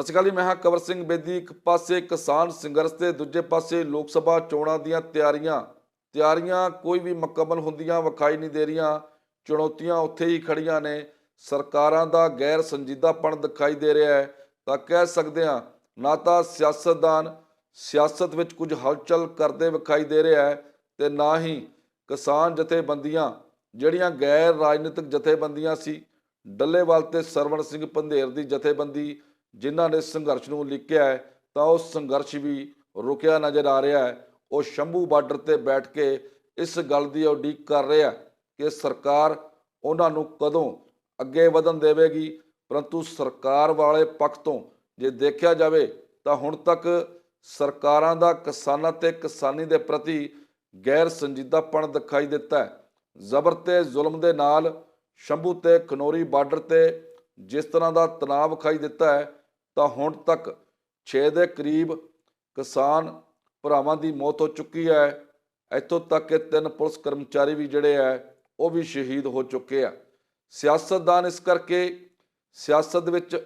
ਸਤਿ ਸ਼੍ਰੀ ਅਕਾਲ ਜੀ, ਮੈਂ ਹਾਂ ਕਵਰ ਸਿੰਘ ਬੇਦੀ। ਇੱਕ ਪਾਸੇ ਕਿਸਾਨ ਸੰਘਰਸ਼ ਤੇ ਦੂਜੇ ਪਾਸੇ ਲੋਕ ਸਭਾ ਚੋਣਾਂ ਦੀਆਂ ਤਿਆਰੀਆਂ। ਤਿਆਰੀਆਂ ਕੋਈ ਵੀ ਮੁਕੰਮਲ ਹੁੰਦੀਆਂ, ਵਿਖਾਈ ਨਹੀਂ ਦੇ ਰਹੀਆਂ। ਚੁਣੌਤੀਆਂ ਉੱਥੇ ਹੀ ਖੜੀਆਂ ਨੇ। ਸਰਕਾਰਾਂ ਦਾ ਗੈਰ ਸੰਜੀਦਾਪਣ ਦਿਖਾਈ ਦੇ ਰਿਹਾ ਹੈ। ਤਾਂ ਕਹਿ ਸਕਦੇ ਹਾਂ, ਨਾ ਤਾਂ ਸਿਆਸਤਦਾਨ, ਸਿਆਸਤ ਵਿੱਚ ਕੁਝ ਹਲਚਲ ਕਰਦੇ ਵਿਖਾਈ ਦੇ ਰਿਹਾ ਹੈ ਤੇ ਨਾ ਹੀ ਕਿਸਾਨ ਜਥੇਬੰਦੀਆਂ, ਜਿਹੜੀਆਂ ਗੈਰ ਰਾਜਨੀਤਿਕ ਜਥੇਬੰਦੀਆਂ ਸੀ। ਡੱਲੇਵਾਲ ਤੇ ਸਰਵਣ ਸਿੰਘ ਪੰਧੇਰ ਦੀ ਜਥੇਬੰਦੀ ਜਿਨ੍ਹਾਂ ਨੇ ਸੰਘਰਸ਼ ਨੂੰ ਲਿਖਿਆ ਹੈ, ਤਾਂ ਉਹ ਸੰਘਰਸ਼ ਵੀ ਰੁਕਿਆ ਨਜ਼ਰ ਆ ਰਿਹਾ ਹੈ। ਉਹ ਸ਼ੰਭੂ ਬਾਰਡਰ ਤੇ ਬੈਠ ਕੇ ਇਸ ਗੱਲ ਦੀ ਉਡੀਕ ਕਰ ਰਿਹਾ ਕਿ ਸਰਕਾਰ ਉਹਨਾਂ ਨੂੰ ਕਦੋਂ ਅੱਗੇ ਵਧਣ ਦੇਵੇਗੀ, ਪਰੰਤੂ ਸਰਕਾਰ ਵਾਲੇ ਪੱਖ ਤੋਂ ਜੇ ਦੇਖਿਆ ਜਾਵੇ, ਤਾਂ ਹੁਣ ਤੱਕ ਸਰਕਾਰਾਂ ਦਾ ਕਿਸਾਨਾਂ ਤੇ ਕਿਸਾਨੀ ਦੇ ਪ੍ਰਤੀ ਗੈਰ ਸੰਜੀਦਾਪਣ ਦਿਖਾਈ ਦਿੱਤਾ ਹੈ। ਜ਼ਬਰ ਤੇ ਜ਼ੁਲਮ ਦੇ ਨਾਲ ਸ਼ੰਭੂ ਤੇ ਖਨੋਰੀ ਬਾਰਡਰ ਤੇ ਜਿਸ ਤਰ੍ਹਾਂ ਦਾ ਤਣਾਅ ਵਿਖਾਈ ਦਿੱਤਾ ਹੈ ਤਾਂ ਹੁਣ ਤੱਕ 6 ਦੇ ਕਰੀਬ ਕਿਸਾਨ ਭਰਾਵਾਂ ਦੀ ਮੌਤ ਹੋ ਚੁੱਕੀ ਹੈ। ਇੱਥੋਂ ਤੱਕ ਕਿ ਤਿੰਨ ਪੁਲਿਸ ਕਰਮਚਾਰੀ ਵੀ ਜਿਹੜੇ ਹੈ, ਉਹ ਵੀ ਸ਼ਹੀਦ ਹੋ ਚੁੱਕੇ ਆ। ਸਿਆਸਤਦਾਨ ਇਸ ਕਰਕੇ ਸਿਆਸਤ ਵਿੱਚ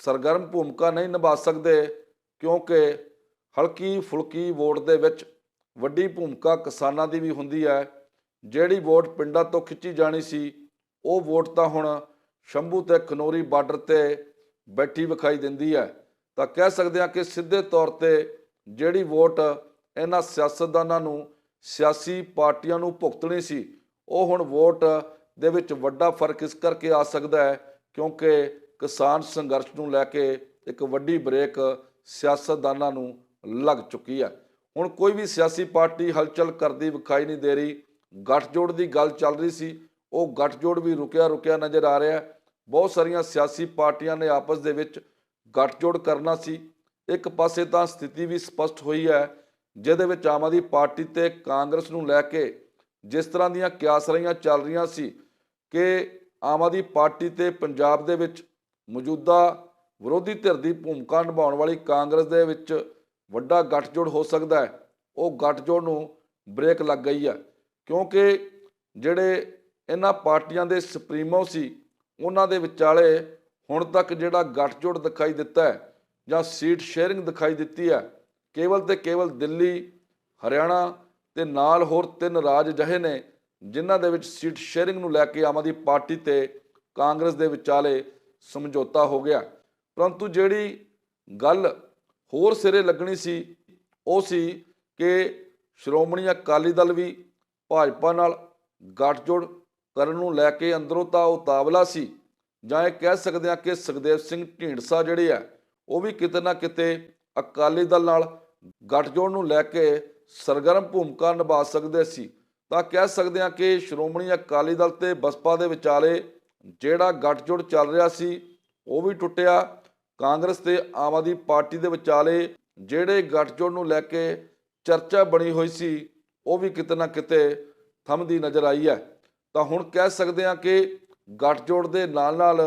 ਸਰਗਰਮ ਭੂਮਿਕਾ ਨਹੀਂ ਨਿਭਾ ਸਕਦੇ ਕਿਉਂਕਿ ਹਲਕੀ ਫੁਲਕੀ ਵੋਟ ਦੇ ਵਿੱਚ ਵੱਡੀ ਭੂਮਿਕਾ ਕਿਸਾਨਾਂ ਦੀ ਵੀ ਹੁੰਦੀ ਹੈ। ਜਿਹੜੀ ਵੋਟ ਪਿੰਡਾਂ ਤੋਂ ਖਿੱਚੀ ਜਾਣੀ ਸੀ, ਉਹ ਵੋਟ ਤਾਂ ਹੁਣ ਸ਼ੰਭੂ ਤੇ ਖਨੋਰੀ ਬਾਰਡਰ ਤੇ ਬੈਠੀ ਵਿਖਾਈ ਦਿੰਦੀ ਹੈ। ਤਾਂ ਕਹਿ ਸਕਦੇ ਹਾਂ ਕਿ ਸਿੱਧੇ ਤੌਰ ਤੇ ਜਿਹੜੀ ਵੋਟ ਇਹਨਾਂ ਸਿਆਸਤਦਾਨਾਂ ਨੂੰ, ਸਿਆਸੀ ਪਾਰਟੀਆਂ ਨੂੰ ਭੁਗਤਣੀ ਸੀ, ਉਹ ਹੁਣ ਵੋਟ ਦੇ ਵਿੱਚ ਵੱਡਾ ਫ਼ਰਕ ਇਸ ਕਰਕੇ ਆ ਸਕਦਾ ਹੈ ਕਿਉਂਕਿ ਕਿਸਾਨ ਸੰਘਰਸ਼ ਨੂੰ ਲੈ ਕੇ ਇੱਕ ਵੱਡੀ ਬ੍ਰੇਕ ਸਿਆਸਤਦਾਨਾਂ ਨੂੰ ਲੱਗ ਚੁੱਕੀ ਹੈ। ਹੁਣ ਕੋਈ ਵੀ ਸਿਆਸੀ ਪਾਰਟੀ ਹਲਚਲ ਕਰਦੀ ਵਿਖਾਈ ਨਹੀਂ ਦੇ ਰਹੀ। ਗੱਠਜੋੜ ਦੀ ਗੱਲ ਚੱਲ ਰਹੀ ਸੀ। ਉਹ ਗੱਠਜੋੜ ਵੀ ਰੁਕਿਆ ਰੁਕਿਆ ਨਜ਼ਰ ਆ ਰਿਹਾ। ਬਹੁਤ ਸਾਰੀਆਂ ਸਿਆਸੀ ਪਾਰਟੀਆਂ ਨੇ ਆਪਸ ਦੇ ਵਿੱਚ ਗੱਠਜੋੜ ਕਰਨਾ ਸੀ। ਇੱਕ ਪਾਸੇ ਤਾਂ ਸਥਿਤੀ ਵੀ ਸਪਸ਼ਟ ਹੋਈ ਹੈ, ਜਿਹਦੇ ਵਿੱਚ ਆਮ ਆਦਮੀ ਪਾਰਟੀ ਤੇ ਕਾਂਗਰਸ ਨੂੰ ਲੈ ਕੇ ਜਿਸ ਤਰ੍ਹਾਂ ਦੀਆਂ ਕਿਆਸਰੀਆਂ ਚੱਲ ਰਹੀਆਂ ਸੀ ਕਿ ਆਮ ਆਦਮੀ ਪਾਰਟੀ ਤੇ ਪੰਜਾਬ ਦੇ ਵਿੱਚ ਮੌਜੂਦਾ ਵਿਰੋਧੀ ਧਿਰ ਦੀ ਭੂਮਿਕਾ ਨਿਭਾਉਣ ਵਾਲੀ ਕਾਂਗਰਸ ਦੇ ਵਿੱਚ ਵੱਡਾ ਗੱਠਜੋੜ ਹੋ ਸਕਦਾ ਹੈ। ਉਹ ਗੱਠਜੋੜ ਨੂੰ ਬ੍ਰੇਕ ਲੱਗ ਗਈ ਹੈ, ਕਿਉਂਕਿ ਜਿਹੜੇ ਇਹਨਾਂ ਪਾਰਟੀਆਂ ਦੇ ਸੁਪਰੀਮੋ ਸੀ ਉਹਨਾਂ ਦੇ ਵਿਚਾਲੇ ਹੁਣ ਤੱਕ ਜਿਹੜਾ ਗੱਠਜੋੜ ਦਿਖਾਈ ਦਿੱਤਾ ਹੈ ਜਾਂ ਸੀਟ ਸ਼ੇਅਰਿੰਗ ਦਿਖਾਈ ਦਿੱਤੀ ਹੈ, ਕੇਵਲ ਤੇ ਕੇਵਲ ਦਿੱਲੀ, ਹਰਿਆਣਾ ਤੇ ਨਾਲ ਹੋਰ ਤਿੰਨ ਰਾਜ ਜਹੇ ਨੇ ਜਿਨ੍ਹਾਂ ਦੇ ਵਿੱਚ ਸੀਟ ਸ਼ੇਅਰਿੰਗ ਨੂੰ ਲੈ ਕੇ ਆਮ ਆਦਮੀ ਪਾਰਟੀ ਤੇ ਕਾਂਗਰਸ ਦੇ ਵਿਚਾਲੇ ਸਮਝੌਤਾ ਹੋ ਗਿਆ। ਪਰੰਤੂ ਜਿਹੜੀ ਗੱਲ ਹੋਰ ਸਿਰੇ ਲੱਗਣੀ ਸੀ, ਉਹ ਸੀ ਕਿ ਸ਼੍ਰੋਮਣੀ ਅਕਾਲੀ ਦਲ ਵੀ ਭਾਜਪਾ ਨਾਲ ਗੱਠਜੋੜ ਕਰਨ ਨੂੰ ਲੈ ਕੇ ਅੰਦਰੋਂ ਤਾਂ ਉਤਾਵਲਾ ਸੀ। ਜਾਂ ਇਹ ਕਹਿ ਸਕਦੇ ਹਾਂ ਕਿ ਸੁਖਦੇਵ ਸਿੰਘ ਢੀਂਡਸਾ ਜਿਹੜੇ ਆ, ਉਹ ਵੀ ਕਿਤੇ ਨਾ ਕਿਤੇ ਅਕਾਲੀ ਦਲ ਨਾਲ ਗੱਠਜੋੜ ਨੂੰ ਲੈ ਕੇ ਸਰਗਰਮ ਭੂਮਿਕਾ ਨਿਭਾ ਸਕਦੇ ਸੀ। ਤਾਂ ਕਹਿ ਸਕਦੇ ਹਾਂ ਕਿ ਸ਼੍ਰੋਮਣੀ ਅਕਾਲੀ ਦਲ ਤੇ ਬਸਪਾ ਦੇ ਵਿਚਾਲੇ ਜਿਹੜਾ ਗੱਠਜੋੜ ਚੱਲ ਰਿਹਾ ਸੀ, ਉਹ ਵੀ ਟੁੱਟਿਆ। ਕਾਂਗਰਸ ਤੇ ਆਮ ਆਦਮੀ ਪਾਰਟੀ ਦੇ ਵਿਚਾਲੇ ਜਿਹੜੇ ਗੱਠਜੋੜ ਨੂੰ ਲੈ ਕੇ ਚਰਚਾ ਬਣੀ ਹੋਈ ਸੀ, ਉਹ ਵੀ ਕਿਤੇ ਨਾ ਕਿਤੇ ਥੰਮਦੀ ਨਜ਼ਰ ਆਈ ਹੈ। ਤਾਂ ਹੁਣ ਕਹਿ ਸਕਦੇ ਹਾਂ ਕਿ ਗੱਠਜੋੜ ਦੇ ਨਾਲ ਨਾਲ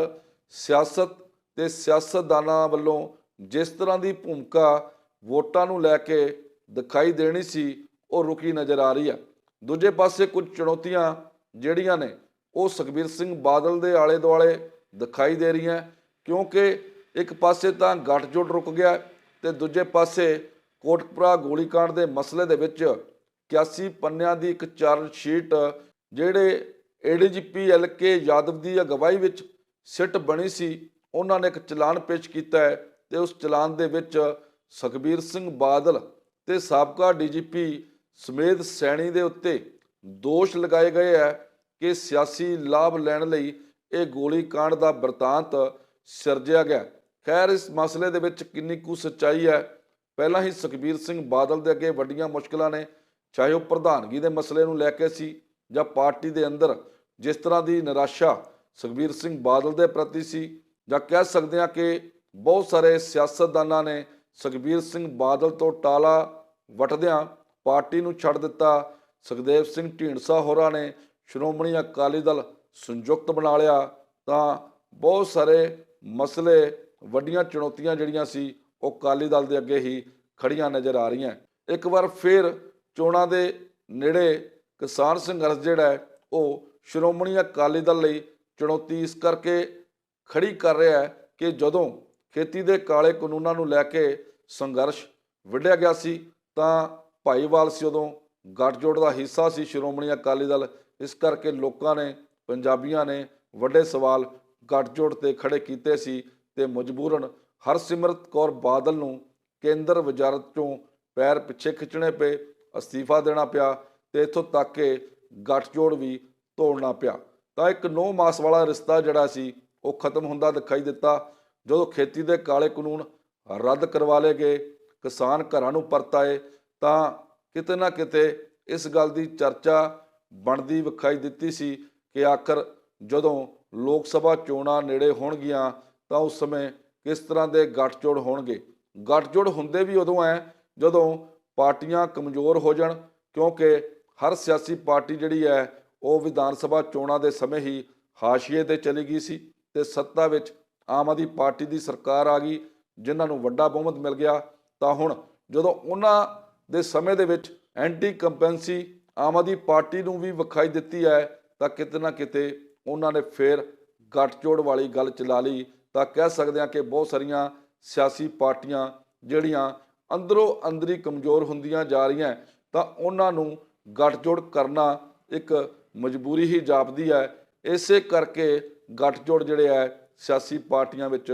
ਸਿਆਸਤ ਤੇ ਸਿਆਸਤਦਾਨਾਂ ਵੱਲੋਂ ਜਿਸ ਤਰ੍ਹਾਂ ਦੀ ਭੂਮਿਕਾ ਵੋਟਾਂ ਨੂੰ ਲੈ ਕੇ ਦਿਖਾਈ ਦੇਣੀ ਸੀ, ਉਹ ਰੁਕੀ ਨਜ਼ਰ ਆ ਰਹੀ ਹੈ ਦੂਜੇ ਪਾਸੇ ਕੁਝ ਚੁਣੌਤੀਆਂ ਜਿਹੜੀਆਂ ਨੇ, ਉਹ ਸੁਖਬੀਰ ਸਿੰਘ ਬਾਦਲ ਦੇ ਆਲੇ ਦੁਆਲੇ ਦਿਖਾਈ ਦੇ ਰਹੀਆਂ, ਕਿਉਂਕਿ ਇੱਕ ਪਾਸੇ ਤਾਂ ਗੱਠਜੋੜ ਰੁਕ ਗਿਆ ਤੇ ਦੂਜੇ ਪਾਸੇ ਕੋਟਕਪੁਰਾ ਗੋਲੀकांड ਦੇ ਮਸਲੇ ਦੇ ਵਿੱਚ 81 ਪੰਨਿਆਂ ਦੀ ਇੱਕ ਚਾਰਜ ਸ਼ੀਟ ਜਿਹੜੇ ਏਡੀਜੀਪੀ ਐਲਕੇ ਯਾਦਵ ਦੀ ਅਗਵਾਈ ਵਿੱਚ ਸਿੱਟ ਬਣੀ ਸੀ, ਉਹਨਾਂ ਨੇ ਇੱਕ ਚਲਾਨ ਪੇਸ਼ ਕੀਤਾ ਹੈ ਤੇ ਉਸ ਚਲਾਨ ਦੇ ਵਿੱਚ ਸੁਖਬੀਰ ਸਿੰਘ ਬਾਦਲ ਤੇ ਸਾਬਕਾ ਡੀਜੀਪੀ ਸਮੇਤ ਸੈਣੀ ਦੇ ਉੱਤੇ ਦੋਸ਼ ਲਗਾਏ ਗਏ ਹੈ ਕਿ ਸਿਆਸੀ ਲਾਭ ਲੈਣ ਲਈ ਇਹ ਗੋਲੀकांड ਦਾ ਵਰਤਾਂਤ ਸਿਰਜਿਆ ਗਿਆ ਖੈਰ, ਇਸ ਮਸਲੇ ਦੇ ਵਿੱਚ ਕਿੰਨੀ ਕੁ ਸੱਚਾਈ ਹੈ? ਪਹਿਲਾਂ ਹੀ ਸੁਖਬੀਰ ਸਿੰਘ ਬਾਦਲ ਦੇ ਅੱਗੇ ਵੱਡੀਆਂ ਮੁਸ਼ਕਲਾਂ ਨੇ, ਚਾਹੇ ਉਹ ਪ੍ਰਧਾਨਗੀ ਦੇ ਮਸਲੇ ਨੂੰ ਲੈ ਕੇ ਸੀ ਜਾਂ ਪਾਰਟੀ ਦੇ ਅੰਦਰ ਜਿਸ ਤਰ੍ਹਾਂ ਦੀ ਨਿਰਾਸ਼ਾ ਸੁਖਬੀਰ ਸਿੰਘ ਬਾਦਲ ਦੇ ਪ੍ਰਤੀ ਸੀ, ਜਾਂ ਕਹਿ ਸਕਦੇ ਹਾਂ ਕਿ ਬਹੁਤ ਸਾਰੇ ਸਿਆਸਤਦਾਨਾਂ ਨੇ ਸੁਖਬੀਰ ਸਿੰਘ ਬਾਦਲ ਤੋਂ ਟਾਲਾ ਵਟਦਿਆਂ ਪਾਰਟੀ ਨੂੰ ਛੱਡ ਦਿੱਤਾ। ਸੁਖਦੇਵ ਸਿੰਘ ਢੀਂਡਸਾ ਹੋਰਾਂ ਨੇ ਸ਼੍ਰੋਮਣੀ ਅਕਾਲੀ ਦਲ ਸੰਯੁਕਤ ਬਣਾ ਲਿਆ। ਤਾਂ ਬਹੁਤ ਸਾਰੇ ਮਸਲੇ ਵੱਡੀਆਂ ਚੁਣੌਤੀਆਂ ਜਿਹੜੀਆਂ ਸੀ, ਉਹ ਅਕਾਲੀ ਦਲ ਦੇ ਅੱਗੇ ਹੀ ਖੜੀਆਂ ਨਜ਼ਰ ਆ ਰਹੀਆਂ। ਇੱਕ ਵਾਰ ਫਿਰ ਚੋਣਾਂ ਦੇ ਨੇੜੇ ਕਿਸਾਨ ਸੰਘਰਸ਼ ਜਿਹੜਾ ਹੈ, ਉਹ ਸ਼੍ਰੋਮਣੀ ਅਕਾਲੀ ਦਲ ਲਈ ਚੁਣੌਤੀ ਇਸ ਕਰਕੇ ਖੜੀ ਕਰ ਰਿਹਾ ਹੈ ਕਿ ਜਦੋਂ ਖੇਤੀ ਦੇ ਕਾਲੇ ਕਾਨੂੰਨਾਂ ਨੂੰ ਲੈ ਕੇ ਸੰਘਰਸ਼ ਵਿੱਢਿਆ ਗਿਆ ਸੀ, ਤਾਂ ਭਾਈਵਾਲ ਸੀ ਉਦੋਂ, ਗੱਠਜੋੜ ਦਾ ਹਿੱਸਾ ਸੀ ਸ਼੍ਰੋਮਣੀ ਅਕਾਲੀ ਦਲ। ਇਸ ਕਰਕੇ ਲੋਕਾਂ ਨੇ, ਪੰਜਾਬੀਆਂ ਨੇ ਵੱਡੇ ਸਵਾਲ ਗੱਠਜੋੜ ਤੇ ਖੜੇ ਕੀਤੇ ਸੀ ਤੇ ਮਜਬੂਰਨ ਹਰਸਿਮਰਤ ਕੌਰ ਬਾਦਲ ਨੂੰ ਕੇਂਦਰ ਵਜ਼ਾਰਤ ਚੋਂ ਪੈਰ ਪਿੱਛੇ ਖਿੱਚਣੇ ਪਏ, ਅਸਤੀਫਾ ਦੇਣਾ ਪਿਆ ਤੇ ਇੱਥੋਂ ਤੱਕ ਕਿ ਗੱਠਜੋੜ ਵੀ ਤੋੜਨਾ ਪਿਆ। ਤਾਂ ਇੱਕ 9 ਮਾਸ ਵਾਲਾ ਰਿਸ਼ਤਾ ਜਿਹੜਾ ਸੀ, ਉਹ ਖਤਮ ਹੁੰਦਾ ਦਿਖਾਈ ਦਿੱਤਾ। ਜਦੋਂ ਖੇਤੀ ਦੇ ਕਾਲੇ ਕਾਨੂੰਨ ਰੱਦ ਕਰਵਾ ਲਏ ਗਏ, ਕਿਸਾਨ ਘਰਾਂ ਨੂੰ ਪਰਤ ਆਏ, ਤਾਂ ਕਿਤੇ ਨਾ ਕਿਤੇ ਇਸ ਗੱਲ ਦੀ ਚਰਚਾ ਬਣਦੀ ਵਿਖਾਈ ਦਿੱਤੀ ਸੀ ਕਿ ਆਖਰ ਜਦੋਂ ਲੋਕ ਸਭਾ ਚੋਣਾਂ ਨੇੜੇ ਹੋਣਗੀਆਂ, ਤਾਂ ਉਸ ਸਮੇਂ ਕਿਸ ਤਰ੍ਹਾਂ ਦੇ ਗੱਠਜੋੜ ਹੋਣਗੇ? ਗੱਠਜੋੜ ਹੁੰਦੇ ਵੀ ਉਦੋਂ ਐ, ਜਦੋਂ ਪਾਰਟੀਆਂ ਕਮਜ਼ੋਰ ਹੋ ਜਾਣ, ਕਿਉਂਕਿ ਹਰ ਸਿਆਸੀ ਪਾਰਟੀ ਜਿਹੜੀ ਹੈ ਉਹ ਵਿਧਾਨ ਸਭਾ ਚੋਣਾਂ ਦੇ ਸਮੇਂ ਹੀ ਹਾਸ਼ੀਏ ਤੇ ਚਲੀ ਗਈ ਸੀ ਤੇ ਸੱਤਾ ਵਿੱਚ ਆਮ ਆਦਮੀ ਪਾਰਟੀ ਦੀ ਸਰਕਾਰ ਆ ਗਈ, ਜਿਨ੍ਹਾਂ ਨੂੰ ਵੱਡਾ ਬਹੁਮਤ ਮਿਲ ਗਿਆ। ਤਾਂ ਹੁਣ ਜਦੋਂ ਉਹਨਾਂ ਦੇ ਸਮੇਂ ਦੇ ਵਿੱਚ ਐਂਟੀ ਕੰਪੈਂਸੀ ਆਮ ਆਦਮੀ ਪਾਰਟੀ ਨੂੰ ਵੀ ਵਿਖਾਈ ਦਿੱਤੀ ਹੈ, ਤਾਂ ਕਿਤੇ ਨਾ ਕਿਤੇ ਉਹਨਾਂ ਨੇ ਫੇਰ ਗੱਠਜੋੜ ਵਾਲੀ ਗੱਲ ਚਲਾ ਲਈ। ਤਾਂ ਕਹਿ ਸਕਦੇ ਹਾਂ ਕਿ ਬਹੁਤ ਸਾਰੀਆਂ ਸਿਆਸੀ ਪਾਰਟੀਆਂ ਜਿਹੜੀਆਂ ਅੰਦਰੋਂ ਅੰਦਰੀ ਕਮਜ਼ੋਰ ਹੁੰਦੀਆਂ ਜਾ ਰਹੀਆਂ, ਤਾਂ ਉਹਨਾਂ ਨੂੰ ਗੱਠਜੋੜ ਕਰਨਾ ਇੱਕ ਮਜਬੂਰੀ ਹੀ ਜਾਪਦੀ ਹੈ। ਇਸੇ ਕਰਕੇ ਗੱਠਜੋੜ ਜਿਹੜੇ ਹੈ, ਸਿਆਸੀ ਪਾਰਟੀਆਂ ਵਿੱਚ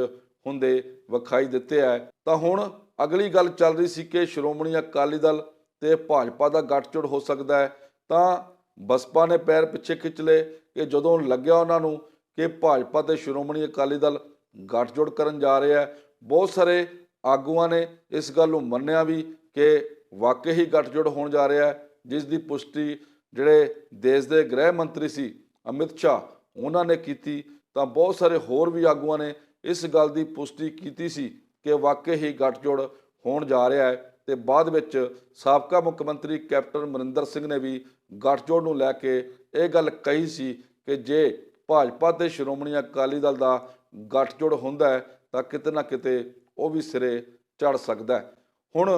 ਹੁੰਦੇ ਵਿਖਾਈ ਦਿੱਤੇ ਹੈ। ਤਾਂ ਹੁਣ ਅਗਲੀ ਗੱਲ ਚੱਲ ਰਹੀ ਸੀ ਕਿ ਸ਼੍ਰੋਮਣੀ ਅਕਾਲੀ ਦਲ ਤੇ ਭਾਜਪਾ ਦਾ ਗੱਠਜੋੜ ਹੋ ਸਕਦਾ ਹੈ। ਤਾਂ ਬਸਪਾ ਨੇ ਪੈਰ ਪਿੱਛੇ ਖਿੱਚ ਲਏ ਕਿ ਜਦੋਂ ਲੱਗਿਆ ਉਹਨਾਂ ਨੂੰ ਕਿ ਭਾਜਪਾ ਤੇ ਸ਼੍ਰੋਮਣੀ ਅਕਾਲੀ ਦਲ ਗੱਠਜੋੜ ਕਰਨ ਜਾ ਰਿਹਾ ਹੈ, ਬਹੁਤ ਸਾਰੇ ਆਗੂਆਂ ਨੇ ਇਸ ਗੱਲ ਨੂੰ ਮੰਨਿਆ ਵੀ ਕਿ ਵਾਕਈ ਹੀ ਗੱਠਜੋੜ ਹੋਣ ਜਾ ਰਿਹਾ ਹੈ, ਜਿਸ ਦੀ ਪੁਸ਼ਟੀ ਜਿਹੜੇ ਦੇਸ਼ ਦੇ ਗ੍ਰਹਿ ਮੰਤਰੀ ਸੀ, ਅਮਿਤ ਸ਼ਾਹ, ਉਹਨਾਂ ਨੇ ਕੀਤੀ, ਤਾਂ ਬਹੁਤ ਸਾਰੇ ਹੋਰ ਵੀ ਆਗੂਆਂ ਨੇ ਇਸ ਗੱਲ ਦੀ ਪੁਸ਼ਟੀ ਕੀਤੀ ਸੀ ਕਿ ਵਾਕਈ ਹੀ ਗੱਠਜੋੜ ਹੋਣ ਜਾ ਰਿਹਾ ਹੈ ਤੇ ਬਾਅਦ ਵਿੱਚ ਸਾਬਕਾ ਮੁੱਖ ਮੰਤਰੀ ਕੈਪਟਨ ਅਮਰਿੰਦਰ ਸਿੰਘ ਨੇ ਵੀ ਗੱਠਜੋੜ ਨੂੰ ਲੈ ਕੇ ਇਹ ਗੱਲ ਕਹੀ ਸੀ ਕਿ ਜੇ ਭਾਜਪਾ ਤੇ ਸ਼੍ਰੋਮਣੀ ਅਕਾਲੀ ਦਲ ਦਾ ਗੱਠਜੋੜ ਹੁੰਦਾ ਹੈ, ਤਾਂ ਕਿਤੇ ਨਾ ਕਿਤੇ ਉਹ ਵੀ ਸਿਰੇ ਚੜ ਸਕਦਾ ਹੁਣ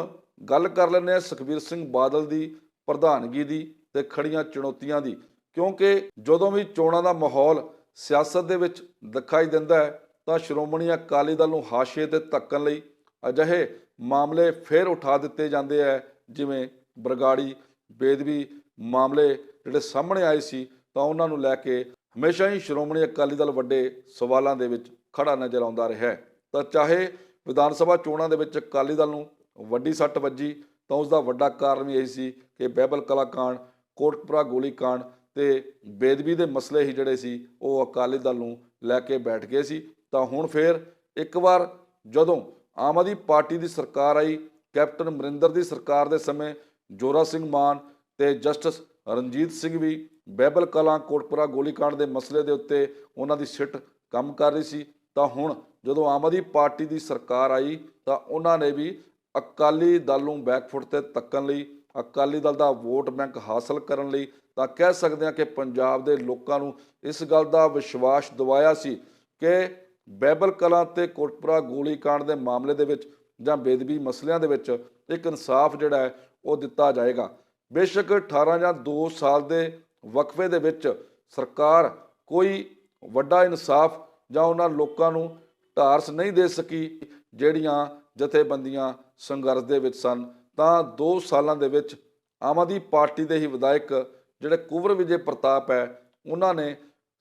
ਗੱਲ ਕਰ ਲੈਂਦੇ ਹਾਂ ਸੁਖਬੀਰ ਸਿੰਘ ਬਾਦਲ ਦੀ ਪ੍ਰਧਾਨਗੀ ਦੀ। ਤੇ ਖੜੀਆਂ ਚੁਣੌਤੀਆਂ ਦੀ। ਕਿਉਂਕਿ ਜਦੋਂ ਵੀ ਚੋਣਾਂ ਦਾ ਮਾਹੌਲ ਸਿਆਸਤ ਦੇ ਵਿੱਚ ਦਿਖਾਈ ਦਿੰਦਾ ਹੈ, ਤਾਂ ਸ਼੍ਰੋਮਣੀ ਅਕਾਲੀ ਦਲ ਨੂੰ ਹਾਸ਼ੀਏ ਤੇ ਧੱਕਣ ਲਈ ਅਜਿਹੇ ਮਾਮਲੇ ਫੇਰ ਉਠਾ ਦਿੱਤੇ ਜਾਂਦੇ ਹੈ ਜਿਵੇਂ ਬਰਗਾੜੀ ਬੇਦਵੀ ਮਾਮਲੇ ਜਿਹੜੇ ਸਾਹਮਣੇ ਆਏ ਸੀ, ਤਾਂ ਉਹਨਾਂ ਨੂੰ ਲੈ ਕੇ ਹਮੇਸ਼ਾ ਹੀ ਸ਼੍ਰੋਮਣੀ ਅਕਾਲੀ ਦਲ ਵੱਡੇ ਸਵਾਲਾਂ ਦੇ ਵਿੱਚ ਖੜਾ ਨਜ਼ਰ ਆਉਂਦਾ ਰਿਹਾ ਹੈ। ਤਾਂ ਚਾਹੇ ਵਿਧਾਨ ਸਭਾ ਚੋਣਾਂ ਦੇ ਵਿੱਚ ਅਕਾਲੀ ਦਲ ਨੂੰ ਵੱਡੀ ਸੱਟ ਵੱਜੀ, ਤਾਂ ਉਸ ਦਾ ਵੱਡਾ ਕਾਰਨ ਵੀ ਇਹ ਸੀ ਕਿ ਬਹਿਬਲ ਕਲਾਕਾਂਡ ਕੋਟਕਪੁਰਾ ਗੋਲੀ ਕਾਂਡ ਤੇ ਬੇਦਬੀ ਦੇ ਮਸਲੇ ਹੀ ਜਿਹੜੇ ਸੀ, ਉਹ ਅਕਾਲੀ ਦਲ ਨੂੰ ਲੈ ਕੇ ਬੈਠ ਗਏ ਸੀ। ਤਾਂ ਹੁਣ ਫੇਰ ਇੱਕ ਵਾਰ ਜਦੋਂ ਆਮ ਆਦਮੀ ਪਾਰਟੀ ਦੀ ਸਰਕਾਰ ਆਈ, ਕੈਪਟਨ ਅਮਰਿੰਦਰ ਦੀ ਸਰਕਾਰ ਦੇ ਸਮੇਂ ਜੋਰਾ ਸਿੰਘ ਮਾਨ ਤੇ ਜਸਟਿਸ ਰਣਜੀਤ ਸਿੰਘ ਵੀ ਬਹਿਬਲ ਕਲਾਂ ਕੋਟਪੁਰਾ ਗੋਲੀकांड ਦੇ ਮਸਲੇ ਦੇ ਉੱਤੇ ਉਹਨਾਂ ਦੀ ਸਿੱਟ ਕੰਮ ਕਰ ਰਹੀ ਸੀ। ਤਾਂ ਹੁਣ ਜਦੋਂ ਆਮ ਆਦਮੀ ਪਾਰਟੀ ਦੀ ਸਰਕਾਰ ਆਈ, ਤਾਂ ਉਹਨਾਂ ਨੇ ਵੀ ਅਕਾਲੀ ਦਲ ਨੂੰ ਬੈਕਫੁੱਟ ਤੇ ਤੱਕਣ ਲਈ ਅਕਾਲੀ ਦਲ ਦਾ ਵੋਟ ਬੈਂਕ ਹਾਸਲ ਕਰਨ ਲਈ ਤਾਂ ਕਹਿ ਸਕਦੇ ਹਾਂ ਕਿ ਪੰਜਾਬ ਦੇ ਲੋਕਾਂ ਨੂੰ ਇਸ ਗੱਲ ਦਾ ਵਿਸ਼ਵਾਸ ਦਿਵਾਇਆ ਸੀ ਕਿ ਬੈਬਲ ਕਲਾਂ ਤੇ ਕੋਟਪੁਰਾ ਗੋਲੀकांड ਦੇ ਮਾਮਲੇ ਦੇ ਵਿੱਚ ਜਾਂ ਬੇਦਬੀ ਮਸਲਿਆਂ ਦੇ ਵਿੱਚ ਇੱਕ ਇਨਸਾਫ ਜਿਹੜਾ ਹੈ ਉਹ ਦਿੱਤਾ ਜਾਏਗਾ। ਬੇਸ਼ੱਕ 18 ਜਾਂ 2 ਸਾਲ ਦੇ ਵਕਫੇ ਦੇ ਵਿੱਚ ਸਰਕਾਰ ਕੋਈ ਵੱਡਾ ਇਨਸਾਫ ਜਾਂ ਉਹਨਾਂ ਲੋਕਾਂ ਨੂੰ ਢਾਰਸ ਨਹੀਂ ਦੇ ਸਕੀ, ਜਿਹੜੀਆਂ ਜਥੇਬੰਦੀਆਂ ਸੰਘਰਸ਼ ਦੇ ਵਿੱਚ ਸਨ। ਤਾਂ 2 ਸਾਲਾਂ ਦੇ ਵਿੱਚ ਆਮ ਆਦਮੀ ਪਾਰਟੀ ਦੇ ਹੀ ਵਿਧਾਇਕ ਜਿਹੜੇ ਕੁਵਰ ਵਿਜੇ ਪ੍ਰਤਾਪ ਹੈ, ਉਹਨਾਂ ਨੇ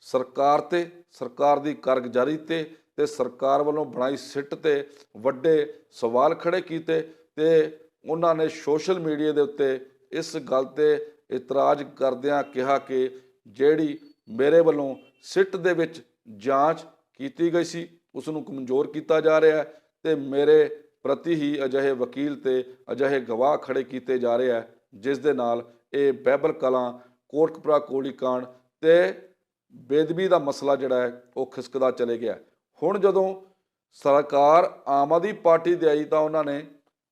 ਸਰਕਾਰ ਤੇ, ਸਰਕਾਰ ਦੀ ਕਾਰਗੁਜ਼ਾਰੀ ਤੇ ਤੇ ਸਰਕਾਰ ਵੱਲੋਂ ਬਣਾਈ ਸਿੱਟ ਤੇ ਵੱਡੇ ਸਵਾਲ ਖੜੇ ਕੀਤੇ ਤੇ ਉਹਨਾਂ ਨੇ ਸੋਸ਼ਲ ਮੀਡੀਆ ਦੇ ਉੱਤੇ ਇਸ ਗੱਲ ਤੇ ਇਤਰਾਜ਼ ਕਰਦਿਆਂ ਕਿਹਾ ਕਿ ਜਿਹੜੀ ਮੇਰੇ ਵੱਲੋਂ ਸਿੱਟ ਦੇ ਵਿੱਚ ਜਾਂਚ ਕੀਤੀ ਗਈ ਸੀ ਉਸ ਨੂੰ ਕਮਜ਼ੋਰ ਕੀਤਾ ਜਾ ਰਿਹਾ ਹੈ ਤੇ ਮੇਰੇ ਪ੍ਰਤੀ ਹੀ ਅਜਿਹੇ ਵਕੀਲ ਤੇ ਅਜਿਹੇ ਗਵਾਹ ਖੜੇ ਕੀਤੇ ਜਾ ਰਹੇ ਹੈ ਜਿਸ ਦੇ ਨਾਲ ਇਹ ਬਹਿਬਲ ਕਲਾਂ, ਕੋਟਕਪੁਰਾ ਕਾਂਡ ਤੇ ਬੇਦਬੀ ਦਾ ਮਸਲਾ ਜਿਹੜਾ ਹੈ, ਉਹ ਖਿਸਕਦਾ ਚਲੇ ਗਿਆ। ਹੁਣ ਜਦੋਂ ਸਰਕਾਰ ਆਮ ਆਦਮੀ ਪਾਰਟੀ ਦੇ ਆਈ ਤਾਂ ਉਹਨਾਂ ਨੇ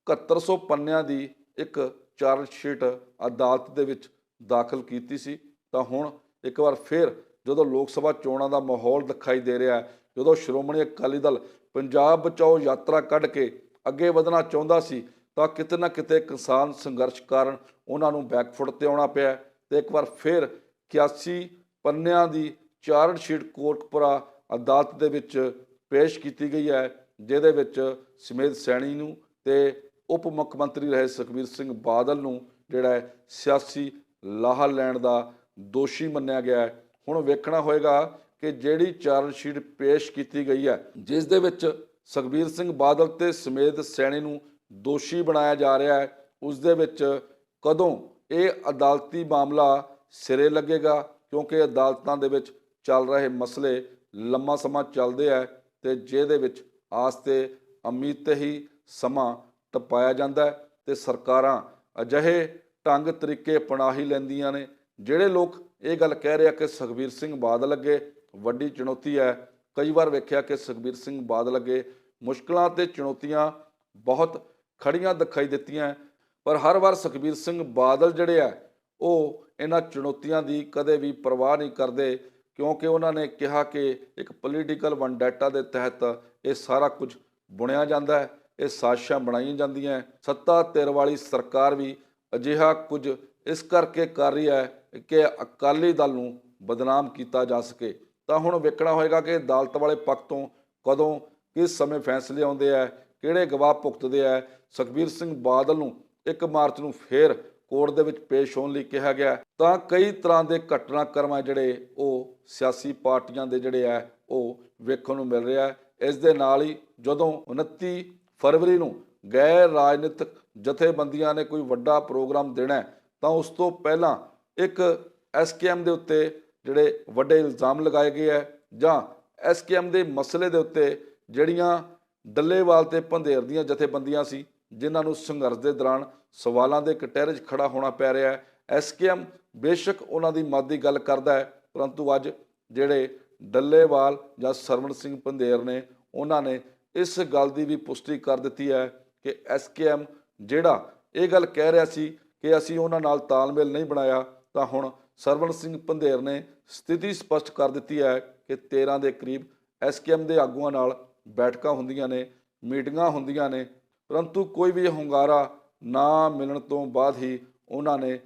7100 ਪੰਨਿਆਂ ਦੀ ਇੱਕ ਚਾਰਜ ਸ਼ੀਟ ਅਦਾਲਤ ਦੇ ਵਿੱਚ ਦਾਖਲ ਕੀਤੀ ਸੀ। ਤਾਂ ਹੁਣ ਇੱਕ ਵਾਰ ਫਿਰ ਜਦੋਂ ਲੋਕ ਸਭਾ ਚੋਣਾਂ ਦਾ ਮਾਹੌਲ ਦਿਖਾਈ ਦੇ ਰਿਹਾ ਹੈ, ਜਦੋਂ ਸ਼੍ਰੋਮਣੀ ਅਕਾਲੀ ਦਲ ਪੰਜਾਬ ਬਚਾਓ ਯਾਤਰਾ ਕੱਢ ਕੇ ਅੱਗੇ ਵਧਣਾ ਚਾਹੁੰਦਾ ਸੀ, ਤਾਂ ਕਿਤੇ ਨਾ ਕਿਤੇ ਕਿਸਾਨ ਸੰਘਰਸ਼ ਕਾਰਨ ਉਹਨਾਂ ਨੂੰ ਬੈਕਫੁੱਟ ਤੇ ਆਉਣਾ ਪਿਆ ਤੇ ਇੱਕ ਵਾਰ ਫਿਰ 81 ਪੰਨਿਆਂ ਦੀ ਚਾਰਜ ਸ਼ੀਟ ਕੋਟਪੁਰਾ ਅਦਾਲਤ ਦੇ ਵਿੱਚ ਪੇਸ਼ ਕੀਤੀ ਗਈ ਹੈ, ਜਿਹਦੇ ਵਿੱਚ ਸਮੇਤ ਸੈਣੀ ਨੂੰ ਤੇ ਉਪ ਮੁੱਖ ਮੰਤਰੀ ਰਹੇ ਸੁਖਬੀਰ ਸਿੰਘ ਬਾਦਲ ਨੂੰ ਜਿਹੜਾ ਹੈ ਸਿਆਸੀ ਲਾਹਾ ਲੈਣ ਦਾ ਦੋਸ਼ੀ ਮੰਨਿਆ ਗਿਆ ਹੈ। ਹੁਣ ਵੇਖਣਾ ਹੋਏਗਾ ਕਿ ਜਿਹੜੀ ਚਾਰਜ ਸ਼ੀਟ ਪੇਸ਼ ਕੀਤੀ ਗਈ ਹੈ, ਜਿਸ ਦੇ ਵਿੱਚ ਸੁਖਬੀਰ ਸਿੰਘ ਬਾਦਲ ਤੇ ਸਮੇਤ ਸੈਣੀ ਨੂੰ ਦੋਸ਼ੀ ਬਣਾਇਆ ਜਾ ਰਿਹਾ ਹੈ। ਉਸ ਦੇ ਵਿੱਚ ਕਦੋਂ ਇਹ ਅਦਾਲਤੀ ਮਾਮਲਾ ਸਿਰੇ ਲੱਗੇਗਾ? ਕਿਉਂਕਿ ਅਦਾਲਤਾਂ ਦੇ ਵਿੱਚ ਚੱਲ ਰਹੇ ਮਸਲੇ ਲੰਮਾ ਸਮਾਂ ਚੱਲਦੇ ਆ ਤੇ ਜਿਹਦੇ ਵਿੱਚ ਆਸ ਤੇ ਉਮੀਦ ਤੇ ਹੀ ਸਮਾਂ ਟਪਾਇਆ ਜਾਂਦਾ ਹੈ ਤੇ ਸਰਕਾਰਾਂ ਅਜਿਹੇ ਢੰਗ ਤਰੀਕੇ ਅਪਣਾ ਹੀ ਲੈਂਦੀਆਂ ਨੇ। ਜਿਹੜੇ ਲੋਕ ਇਹ ਗੱਲ ਕਹਿ ਰਹੇ ਆ ਕਿ ਸੁਖਬੀਰ ਸਿੰਘ ਬਾਦਲ ਅੱਗੇ ਵੱਡੀ ਚੁਣੌਤੀ ਹੈ ਕਈ ਵਾਰ ਵੇਖਿਆ ਕਿ ਸੁਖਬੀਰ ਸਿੰਘ ਬਾਦਲ ਅੱਗੇ ਮੁਸ਼ਕਲਾਂ ਤੇ ਚੁਣੌਤੀਆਂ ਬਹੁਤ ਖੜੀਆਂ ਦਿਖਾਈ ਦਿੱਤੀਆਂ ਪਰ ਹਰ ਵਾਰ ਸੁਖਬੀਰ ਸਿੰਘ ਬਾਦਲ ਜਿਹੜੇ ਆ, ਉਹ ਇਹਨਾਂ ਚੁਣੌਤੀਆਂ ਦੀ ਕਦੇ ਵੀ ਪਰਵਾਹ ਨਹੀਂ ਕਰਦੇ, ਕਿਉਂਕਿ ਉਹਨਾਂ ਨੇ ਕਿਹਾ ਕਿ ਇੱਕ ਪੋਲੀਟੀਕਲ ਵਨਡੈਟਾ ਦੇ ਤਹਿਤ ਇਹ ਸਾਰਾ ਕੁਝ ਬੁਣਿਆ ਜਾਂਦਾ ਹੈ, ਇਹ ਸਾਜ਼ਿਸ਼ਾਂ ਬਣਾਈਆਂ ਜਾਂਦੀਆਂ ਸੱਤਾ ਧਿਰ ਵਾਲੀ ਸਰਕਾਰ ਵੀ ਅਜਿਹਾ ਕੁਝ ਇਸ ਕਰਕੇ ਕਰ ਰਹੀ ਹੈ ਕਿ ਅਕਾਲੀ ਦਲ ਨੂੰ ਬਦਨਾਮ ਕੀਤਾ ਜਾ ਸਕੇ। ਤਾਂ ਹੁਣ ਵੇਖਣਾ ਹੋਏਗਾ ਕਿ ਅਦਾਲਤ ਵਾਲੇ ਪੱਖ ਤੋਂ ਕਦੋਂ ਕਿਸ ਸਮੇਂ ਫੈਸਲੇ ਆਉਂਦੇ ਆ, ਕਿਹੜੇ ਗਵਾਹ ਭੁਗਤਦੇ ਆ। ਸੁਖਬੀਰ ਸਿੰਘ ਬਾਦਲ ਨੂੰ 1 ਮਾਰਚ ਨੂੰ ਫੇਰ ਕੋਰਟ ਦੇ ਵਿੱਚ ਪੇਸ਼ ਹੋਣ ਲਈ ਕਿਹਾ ਗਿਆ। ਤਾਂ ਕਈ ਤਰ੍ਹਾਂ ਦੇ ਘਟਨਾਕ੍ਰਮ ਆ ਜਿਹੜੇ ਉਹ ਸਿਆਸੀ ਪਾਰਟੀਆਂ ਦੇ ਜਿਹੜੇ ਆ, ਉਹ ਵੇਖਣ ਨੂੰ ਮਿਲ ਰਿਹਾ। ਇਸ ਦੇ ਨਾਲ ਹੀ ਜਦੋਂ 29 ਫਰਵਰੀ ਨੂੰ ਗੈਰ ਰਾਜਨੀਤਿਕ ਜਥੇਬੰਦੀਆਂ ਨੇ ਕੋਈ ਵੱਡਾ ਪ੍ਰੋਗਰਾਮ ਦੇਣਾ ਤਾਂ ਉਸ ਤੋਂ ਪਹਿਲਾਂ ਇੱਕ ਐਸਕੇਐਮ ਦੇ ਉੱਤੇ ਜਿਹੜੇ ਵੱਡੇ ਇਲਜ਼ਾਮ ਲਗਾਏ ਗਏ ਹੈ ਜਾਂ ਐਸਕੇਐਮ ਦੇ ਮਸਲੇ ਦੇ ਉੱਤੇ ਜਿਹੜੀਆਂ ਡੱਲੇਵਾਲ ਤੇ ਪੰਧੇਰ ਦੀਆਂ ਜਥੇਬੰਦੀਆਂ ਸੀ, ਜਿਨ੍ਹਾਂ ਨੂੰ ਸੰਘਰਸ਼ ਦੇ ਦੌਰਾਨ ਸਵਾਲਾਂ ਦੇ ਕਟਹਿਰੇ 'ਚ ਖੜਾ ਹੋਣਾ ਪੈ ਰਿਹਾ ਹੈ ਐਸਕੇਐਮ ਬੇਸ਼ੱਕ ਉਹਨਾਂ ਦੀ ਮੱਤ ਦੀ ਗੱਲ ਕਰਦਾ ਹੈ, ਪਰੰਤੂ ਅੱਜ ਜਿਹੜੇ ਡੱਲੇਵਾਲ ਜਾਂ ਸਰਵਣ ਸਿੰਘ ਭੰਦੇਰ ਨੇ, ਉਹਨਾਂ ਨੇ ਇਸ ਗੱਲ ਦੀ ਵੀ ਪੁਸ਼ਟੀ ਕਰ ਦਿੱਤੀ ਹੈ ਕਿ ਐਸਕੇਐਮ ਜਿਹੜਾ ਇਹ ਗੱਲ ਕਹਿ ਰਿਹਾ ਸੀ ਕਿ ਅਸੀਂ ਉਹਨਾਂ ਨਾਲ ਤਾਲਮੇਲ ਨਹੀਂ ਬਣਾਇਆ, ਤਾਂ ਹੁਣ ਸਰਵਣ ਸਿੰਘ ਭੰਦੇਰ ਨੇ ਸਥਿਤੀ ਸਪਸ਼ਟ ਕਰ ਦਿੱਤੀ ਹੈ ਕਿ 13 ਦੇ ਕਰੀਬ ਐਸਕੇਐਮ ਦੇ ਆਗੂਆਂ ਨਾਲ ਬੈਠਕਾਂ ਹੁੰਦੀਆਂ ਨੇ, ਮੀਟਿੰਗਾਂ ਹੁੰਦੀਆਂ ਨੇ, ਪਰੰਤੂ ਕੋਈ ਵੀ ਹੁੰਗਾਰਾ ਨਾ ਮਿਲਣ ਤੋਂ ਬਾਅਦ ਹੀ ਉਹਨਾਂ ਨੇ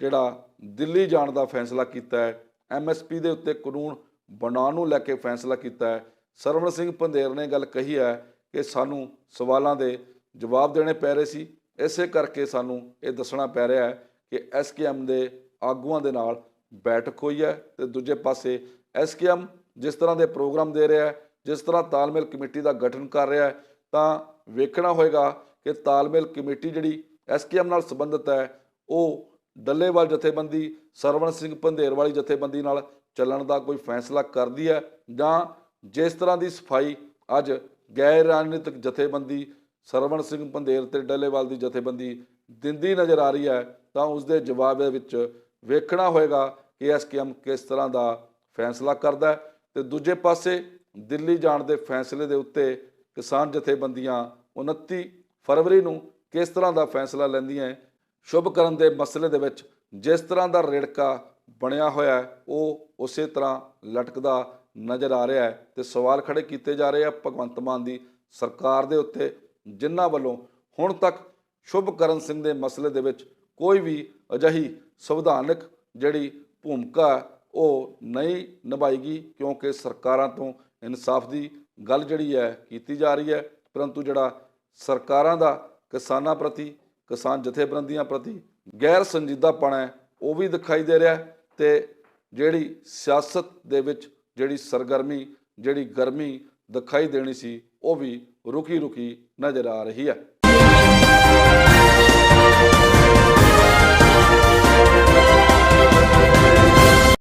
ਜਿਹੜਾ ਦਿੱਲੀ ਜਾਣ ਦਾ ਫੈਸਲਾ ਕੀਤਾ ਹੈ ਐਮਐਸਪੀ ਦੇ ਉੱਤੇ ਕਾਨੂੰਨ ਬਣਾਉਣ ਨੂੰ ਲੈ ਕੇ ਫੈਸਲਾ ਕੀਤਾ ਹੈ। ਸਰਵਣ ਸਿੰਘ ਪੰਦੇਰ ਨੇ ਗੱਲ ਕਹੀ ਹੈ ਕਿ ਸਾਨੂੰ ਸਵਾਲਾਂ ਦੇ ਜਵਾਬ ਦੇਣੇ ਪੈ ਰਹੇ ਸੀ। ਇਸੇ ਕਰਕੇ ਸਾਨੂੰ ਇਹ ਦੱਸਣਾ ਪੈ ਰਿਹਾ ਹੈ ਕਿ ਐਸਕੇਐਮ ਦੇ ਆਗੂਆਂ ਦੇ ਨਾਲ ਬੈਠਕ ਹੋਈ ਹੈ ਤੇ ਦੂਜੇ ਪਾਸੇ ਐਸਕੇਐਮ ਜਿਸ ਤਰ੍ਹਾਂ ਦੇ ਪ੍ਰੋਗਰਾਮ ਦੇ ਰਿਹਾ ਹੈ, ਜਿਸ ਤਰ੍ਹਾਂ ਤਾਲਮੇਲ ਕਮੇਟੀ ਦਾ ਗਠਨ ਕਰ ਰਿਹਾ ਹੈ, ਤਾਂ ਵੇਖਣਾ ਹੋਏਗਾ ਕਿ ਤਾਲਮੇਲ ਕਮੇਟੀ ਜਿਹੜੀ ਐਸਕੇਐਮ ਨਾਲ ਸੰਬੰਧਿਤ ਹੈ, ਉਹ ਡੱਲੇਵਾਲ ਜਥੇਬੰਦੀ, ਸਰਵਣ ਸਿੰਘ ਪੰਧੇਰ ਵਾਲੀ ਜਥੇਬੰਦੀ ਨਾਲ ਚੱਲਣ ਦਾ ਕੋਈ ਫੈਸਲਾ ਕਰਦੀ ਹੈ ਜਾਂ ਜਿਸ ਤਰ੍ਹਾਂ ਦੀ ਸਫ਼ਾਈ ਅੱਜ ਗੈਰ ਰਾਜਨੀਤਿਕ ਜਥੇਬੰਦੀ ਸਰਵਣ ਸਿੰਘ ਪੰਧੇਰ ਤੇ ਡੱਲੇਵਾਲ ਦੀ ਜਥੇਬੰਦੀ ਦਿੰਦੀ ਨਜ਼ਰ ਆ ਰਹੀ ਹੈ, ਤਾਂ ਉਸ ਦੇ ਜਵਾਬ ਦੇ ਵਿੱਚ ਵੇਖਣਾ ਹੋਏਗਾ ਕਿ ਐਸਕੇਐਮ ਕਿਸ ਤਰ੍ਹਾਂ ਦਾ ਫੈਸਲਾ ਕਰਦਾ ਹੈ। ਤੇ ਦੂਜੇ ਪਾਸੇ ਦਿੱਲੀ ਜਾਣ ਦੇ ਫੈਸਲੇ ਦੇ ਉੱਤੇ ਕਿਸਾਨ ਜਥੇਬੰਦੀਆਂ 29 ਫਰਵਰੀ ਨੂੰ ਕਿਸ ਤਰ੍ਹਾਂ ਦਾ ਫੈਸਲਾ ਲੈਂਦੀਆਂ ਸ਼ੁਭ ਕਰਨ ਦੇ ਮਸਲੇ ਦੇ ਵਿੱਚ ਜਿਸ ਤਰ੍ਹਾਂ ਦਾ ਰੇੜਕਾ ਬਣਿਆ ਹੋਇਆ ਉਹ ਉਸੇ ਤਰ੍ਹਾਂ ਲਟਕਦਾ ਨਜ਼ਰ ਆ ਰਿਹਾ ਹੈ। ਤੇ ਸਵਾਲ ਖੜੇ ਕੀਤੇ ਜਾ ਰਹੇ ਆ ਭਗਵੰਤ ਮਾਨ ਦੀ ਸਰਕਾਰ ਦੇ ਉੱਤੇ, ਜਿਨ੍ਹਾਂ ਵੱਲੋਂ ਹੁਣ ਤੱਕ ਸ਼ੁਭ ਕਰਨ ਸਿੰਘ ਦੇ ਮਸਲੇ ਦੇ ਵਿੱਚ ਕੋਈ ਵੀ ਅਜਿਹੀ ਸੰਵਿਧਾਨਕ ਜਿਹੜੀ ਭੂਮਿਕਾ ਉਹ ਨਹੀਂ ਨਿਭਾਈਗੀ ਕਿਉਂਕਿ ਸਰਕਾਰਾਂ ਤੋਂ ਇਨਸਾਫ ਦੀ ਗੱਲ ਜਿਹੜੀ ਹੈ ਕੀਤੀ ਜਾ ਰਹੀ ਹੈ। ਪਰੰਤੂ ਜਿਹੜਾ ਸਰਕਾਰਾਂ ਦਾ ਕਿਸਾਨਾਂ ਪ੍ਰਤੀ, ਕਿਸਾਨ ਜਥੇਬੰਦੀਆਂ ਪ੍ਰਤੀ ਗੈਰ ਸੰਜੀਦਾਪਣ ਹੈ, ਉਹ ਵੀ ਦਿਖਾਈ ਦੇ ਰਿਹਾ ਹੈ ਤੇ ਜਿਹੜੀ ਸਿਆਸਤ ਦੇ ਵਿੱਚ ਜਿਹੜੀ ਸਰਗਰਮੀ, ਜਿਹੜੀ ਗਰਮੀ ਦਿਖਾਈ ਦੇਣੀ ਸੀ, ਉਹ ਵੀ ਰੁਕੀ ਰੁਕੀ ਨਜ਼ਰ ਆ ਰਹੀ ਹੈ।